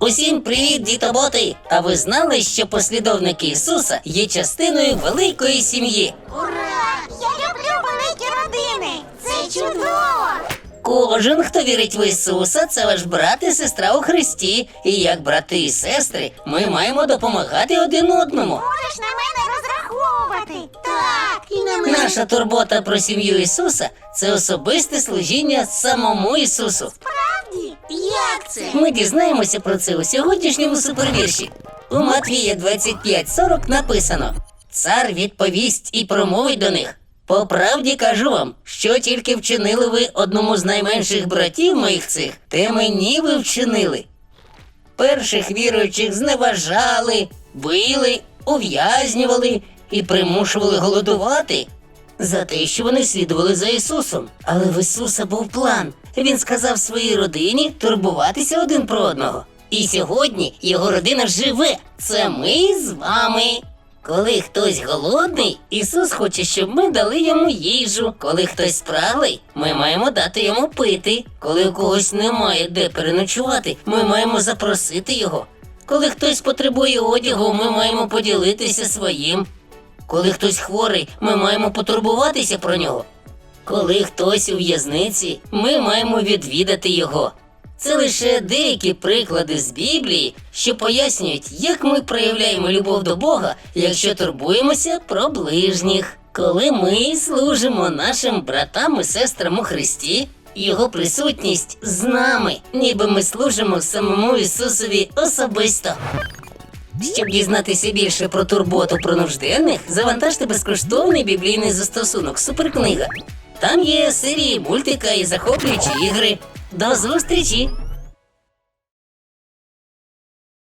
Усім привіт, дітоботи! А ви знали, що послідовники Ісуса є частиною великої сім'ї? Ура! Я люблю великі родини! Це чудово! Кожен, хто вірить в Ісуса, це ваш брат і сестра у Христі. І як брати і сестри, ми маємо допомагати один одному. Можеш на мене розраховувати! Так, і на мене. Наша турбота про сім'ю Ісуса це особисте служіння самому Ісусу. Справді? Як це? Ми дізнаємося про це у сьогоднішньому супервірші. У Матвія 25.40 написано: Цар відповість і промовить до них. По правді кажу вам, що тільки вчинили ви одному з найменших братів моїх цих, те мені ви вчинили. Перших віруючих зневажали, били, ув'язнювали і примушували голодувати за те, що вони слідували за Ісусом. Але в Ісуса був план. Він сказав своїй родині турбуватися один про одного. І сьогодні його родина живе. Це ми з вами. Коли хтось голодний, Ісус хоче, щоб ми дали йому їжу. Коли хтось спраглий, ми маємо дати йому пити. Коли у когось немає де переночувати, ми маємо запросити його. Коли хтось потребує одягу, ми маємо поділитися своїм. Коли хтось хворий, ми маємо потурбуватися про нього. Коли хтось у в'язниці, ми маємо відвідати його. Це лише деякі приклади з Біблії, що пояснюють, як ми проявляємо любов до Бога, якщо турбуємося про ближніх. Коли ми служимо нашим братам і сестрам у Христі, його присутність з нами, ніби ми служимо самому Ісусові особисто. Щоб дізнатися більше про турботу про нужденних, завантажте безкоштовний біблійний застосунок Суперкнига. Там є серії мультика і захоплюючі ігри. До зустрічі!